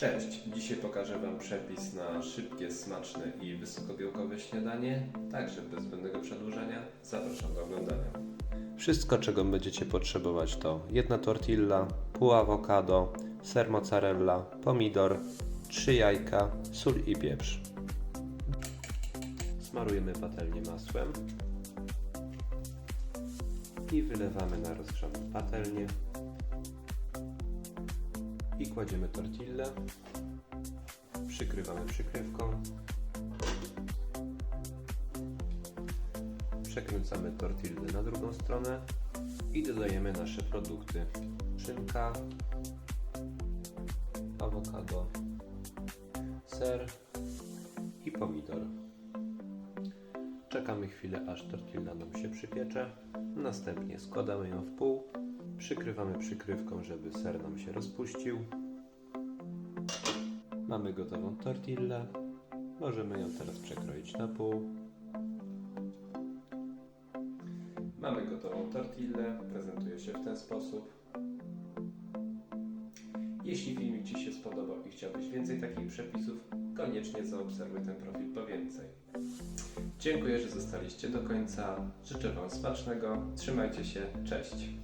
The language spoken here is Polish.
Cześć! Dzisiaj pokażę Wam przepis na szybkie, smaczne i wysokobiałkowe śniadanie, także bez zbędnego przedłużenia. Zapraszam do oglądania. Wszystko, czego będziecie potrzebować to jedna tortilla, pół awokado, ser mozzarella, pomidor, trzy jajka, sól i pieprz. Smarujemy patelnię masłem i wylewamy na rozgrzaną patelnię i kładziemy tortillę, przykrywamy przykrywką, przekręcamy tortillę na drugą stronę i dodajemy nasze produkty. Szynka, awokado, ser i pomidor. Czekamy chwilę, aż tortilla nam się przypiecze. Następnie składamy ją w pół. Przykrywamy przykrywką, żeby ser nam się rozpuścił. Mamy gotową tortillę. Możemy ją teraz przekroić na pół. Mamy gotową tortillę. Prezentuje się w ten sposób. Jeśli filmik Ci się spodobał i chciałbyś więcej takich przepisów, koniecznie zaobserwuj ten profil po więcej. Dziękuję, że zostaliście do końca. Życzę Wam smacznego. Trzymajcie się. Cześć.